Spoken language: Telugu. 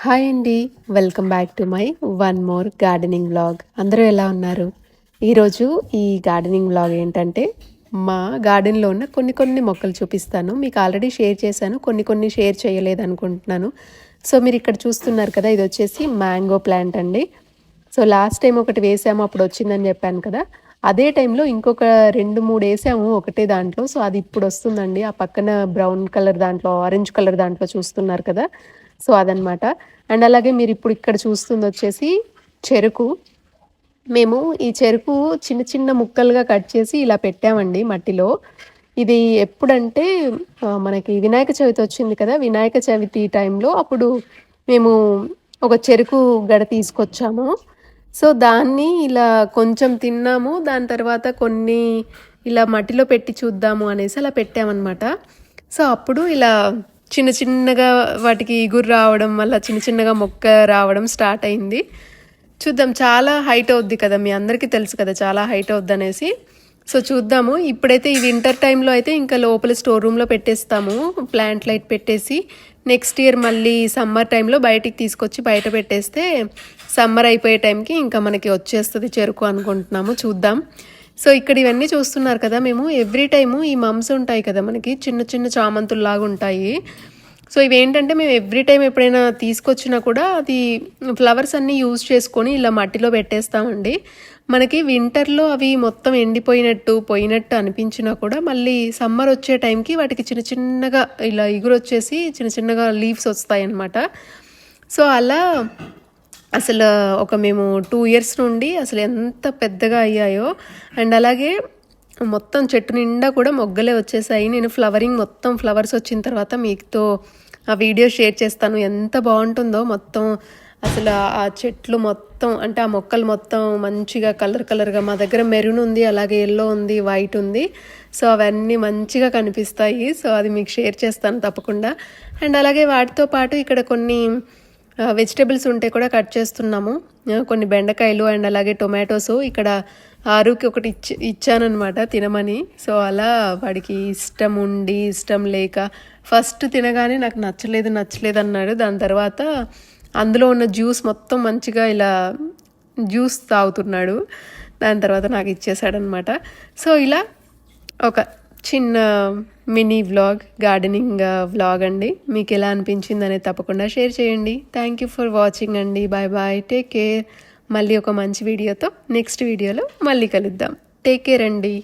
హాయ్ అండి. Welcome back to my one more gardening vlog. అందరూ ఎలా ఉన్నారు? ఈరోజు ఈ గార్డెనింగ్ వ్లాగ్ ఏంటంటే మా గార్డెన్లో ఉన్న కొన్ని కొన్ని మొక్కలు చూపిస్తాను. మీకు ఆల్రెడీ షేర్ చేశాను. కొన్ని కొన్ని షేర్ చేయలేదు అనుకుంటున్నాను సో మీరు ఇక్కడ చూస్తున్నారు కదా ఇది వచ్చేసి మ్యాంగో ప్లాంట్ అండి. సో లాస్ట్ టైం ఒకటి వేసాము అప్పుడు వచ్చిందని చెప్పాను కదా. అదే టైంలో ఇంకొక రెండు మూడు వేసాము ఒకటే దాంట్లో. సో అది ఇప్పుడు వస్తుందండి. ఆ పక్కన బ్రౌన్ కలర్ దాంట్లో ఆరెంజ్ కలర్ దాంట్లో చూస్తున్నారు కదా. సో అదనమాట. అండ్ అలాగే మీరు ఇప్పుడు ఇక్కడ చూస్తుంది వచ్చేసి చెరుకు. మేము ఈ చెరుకు చిన్న చిన్న ముక్కలుగా కట్ చేసి ఇలా పెట్టామండి మట్టిలో. ఇది ఎప్పుడంటే మనకి వినాయక చవితి వచ్చింది కదా వినాయక చవితి టైంలో అప్పుడు మేము ఒక చెరుకు గడ తీసుకొచ్చాము. సో దాన్ని ఇలా కొంచెం తిన్నాము. దాని తర్వాత కొన్ని ఇలా మట్టిలో పెట్టి చూద్దాము అనేసి అలా పెట్టామన్నమాట. సో అప్పుడు ఇలా చిన్న చిన్నగా వాటికి ఇగురు రావడం వల్ల చిన్న చిన్నగా మొక్క రావడం స్టార్ట్ అయింది. చూద్దాం చాలా హైట్ అవుద్ది కదా మీ అందరికీ తెలుసు కదా చాలా హైట్ అవుద్ది అనేసి. సో చూద్దాము. ఇప్పుడైతే ఈ వింటర్ టైంలో అయితే ఇంకా లోపల స్టోర్ రూమ్లో పెట్టేస్తాము ప్లాంట్ లైట్ పెట్టేసి. నెక్స్ట్ ఇయర్ మళ్ళీ సమ్మర్ టైంలో బయటికి తీసుకొచ్చి బయట పెట్టేస్తే సమ్మర్ అయిపోయే టైంకి ఇంకా మనకి వచ్చేస్తుంది చెరుకు అనుకుంటున్నాము చూద్దాం. సో ఇక్కడ ఇవన్నీ చూస్తున్నారు కదా మేము. ఎవ్రీ టైము ఈ మమ్స్ ఉంటాయి కదా మనకి చిన్న చిన్న చామంతుల్లాగా ఉంటాయి. సో ఇవేంటంటే మేము ఎవ్రీ టైం ఎప్పుడైనా తీసుకొచ్చినా కూడా అది ఫ్లవర్స్ అన్నీ యూజ్ చేసుకొని ఇలా మట్టిలో పెట్టేస్తామండి. మనకి వింటర్లో అవి మొత్తం ఎండిపోయినట్టు పోయినట్టు అనిపించినా కూడా మళ్ళీ సమ్మర్ వచ్చే టైంకి వాటికి చిన్న చిన్నగా ఇలా ఇగురు వచ్చేసి చిన్న చిన్నగా లీవ్స్ వస్తాయి అన్నమాట సో అలా అసలు ఒక మేము టూ ఇయర్స్ నుండి అసలు ఎంత పెద్దగా అయ్యాయో. అండ్ అలాగే మొత్తం చెట్టు నిండా కూడా మొగ్గలే వచ్చేసాయి. నేను ఫ్లవరింగ్ మొత్తం ఫ్లవర్స్ వచ్చిన తర్వాత మీతో ఆ వీడియో షేర్ చేస్తాను. ఎంత బాగుంటుందో మొత్తం అసలు ఆ చెట్లు మొత్తం అంటే ఆ మొక్కలు మొత్తం మంచిగా కలర్ కలర్గా మా దగ్గర మెరూన్ ఉంది అలాగే ఎల్లో ఉంది వైట్ ఉంది. సో అవన్నీ మంచిగా కనిపిస్తాయి. సో అది మీకు షేర్ చేస్తాను తప్పకుండా. అండ్ అలాగే వాటితో పాటు ఇక్కడ కొన్ని వెజిటేబుల్స్ ఉంటే కూడా కట్ చేస్తున్నాము. కొన్ని బెండకాయలు అండ్ అలాగే టొమాటోస్ ఇక్కడ ఆరుకి ఒకటి ఇచ్చి ఇచ్చానమాట తినమని. సో అలా వాడికి ఇష్టం ఉండి ఇష్టం లేక ఫస్ట్ తినగానే నాకు నచ్చలేదు నచ్చలేదు అన్నాడు. దాని తర్వాత అందులో ఉన్న జ్యూస్ మొత్తం మంచిగా ఇలా జ్యూస్ తాగుతున్నాడు. దాని తర్వాత నాకు ఇచ్చేసాడనమాట సో ఇలా ఒక చిన్న మినీ వ్లాగ్ గార్డెనింగ్ వ్లాగ్ అండి. మీకు ఎలా అనిపించింది అనేది తప్పకుండా షేర్ చేయండి. థ్యాంక్ యూ ఫర్ వాచింగ్ అండి. బాయ్ బాయ్ టేక్ కేర్ మళ్ళీ ఒక మంచి వీడియోతో నెక్స్ట్ వీడియోలో మళ్ళీ కలుద్దాం. టేక్ కేర్ అండి.